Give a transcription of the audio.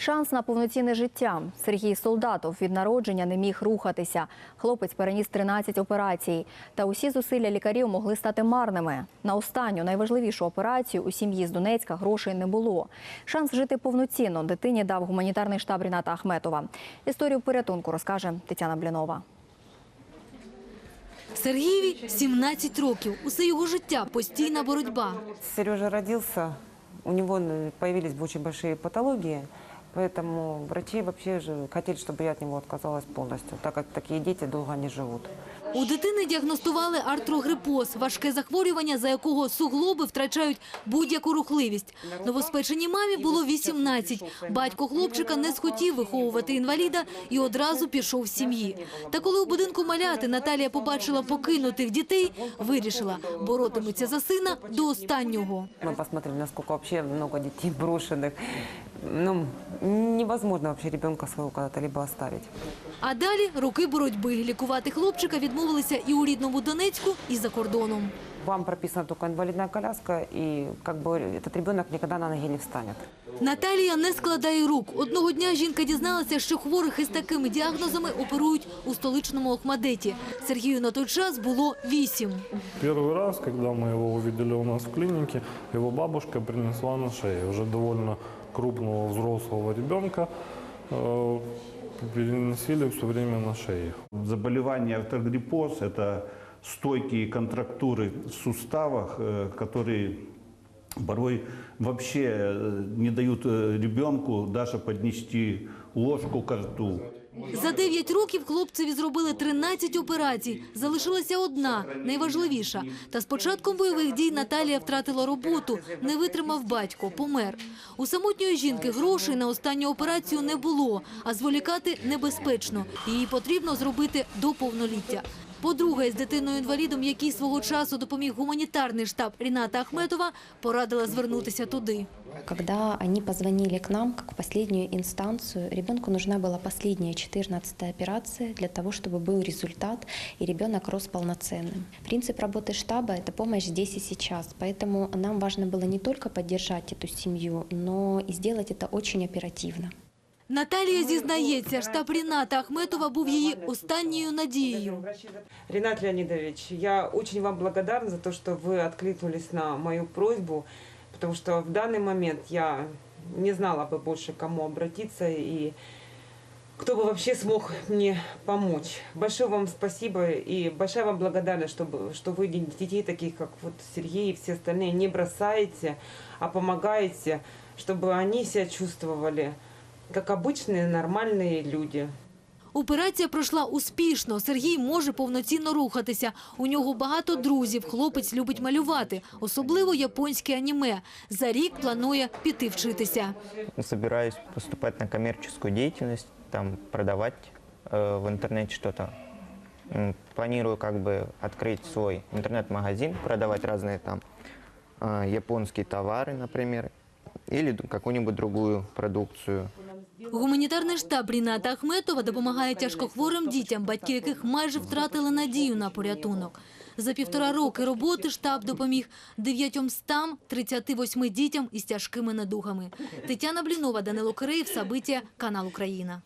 Шанс на повноцінне життя. Сергій Солдатов від народження не міг рухатися. Хлопець переніс 13 операцій. Та усі зусилля лікарів могли стати марними. На останню найважливішу операцію у сім'ї з Донецька грошей не було. Шанс жити повноцінно дитині дав гуманітарний штаб Ріната Ахметова. Історію порятунку розкаже Тетяна Блінова. Сергієві 17 років. Усе його життя постійна боротьба. Сережа родился, у него н- появились очень большие патологии, поэтому врачи вообще же хотели, чтобы я от него отказалась полностью, так как такие дети долго не живут. У дитини діагностували артрогрипоз – важке захворювання, за якого суглоби втрачають будь-яку рухливість. Новоспеченій мамі було 18. Батько хлопчика не схотів виховувати інваліда і одразу пішов з сім'ї. Та коли у будинку маляти Наталія побачила покинутих дітей, вирішила – боротиметься за сина до останнього. Мы посмотрели, насколько вообще много детей брошенных. Ну, невозможно вообще ребенка своего когда-то либо оставить. А далі роки боротьби. Лікувати хлопчика відмовилися і у рідному Донецьку, і за кордоном Вам прописана только инвалидная коляска, и как бы этот ребенок никогда на ноги не встанет. Наталія не складає рук. Одного дня жінка дізналася, що хворих із такими діагнозами оперують у столичному Охмадеті. Сергію на той час було вісім. Первый раз, когда мы его увидели у нас в клинике, его бабушка принесла на шее уже довольно крупного взрослого ребенка. э, Переносили все время на шее. Заболевание артрогриппоз – это стойкие контрактуры в суставах, э, которые порой вообще э, не дают э, ребенку даже поднести ложку к рту. За 9 років хлопцеві зробили 13 операцій. Залишилася одна, найважливіша. Та з початком бойових дій Наталія втратила роботу. Не витримав батько, помер. У самотньої жінки грошей на останню операцію не було, а зволікати небезпечно. Її потрібно зробити до повноліття. Подруга із дитиною-інвалідом, який свого часу допоміг гуманітарний штаб Ріната Ахметова, порадила звернутися туди. Когда они позвонили к нам, как в последнюю инстанцию, ребенку нужна была последняя 14 операция для того, чтобы был результат и ребенок рос полноценным. Принцип работы штаба – это помощь здесь и сейчас, поэтому нам важно было не только поддержать эту семью, но и сделать это очень оперативно. Наталія зізнається, штаб Ріната Ахметова був її останньою надією. Ренат Леонидович, я очень вам благодарна за то, что вы откликнулись на мою просьбу, потому что в данный момент я не знала бы больше, к кому обратиться и кто бы вообще смог мне помочь. Большое вам спасибо и большая вам благодарность, чтобы, что вы детей таких, как вот Сергей и все остальные, не бросаете, а помогаете, чтобы они себя чувствовали как обычные нормальные люди. Операція пройшла успішно. Сергій може повноцінно рухатися. У нього багато друзів. Хлопець любить малювати, особливо японське аніме. За рік планує піти вчитися. собираюсь поступать на коммерческую деятельность, там продавать э, в интернете что-то. М, Планирую как бы открыть свой интернет-магазин, продавать разные там э, японские товары, например, или д- какую-нибудь другую продукцию. Гуманітарний штаб Ріната Ахметова допомагає тяжкохворим дітям, батьки яких майже втратили надію на порятунок. За півтора роки роботи штаб допоміг 938 дітям із тяжкими недугами. Тетяна Блінова, Данило Киреєв, Сабиття, канал Україна.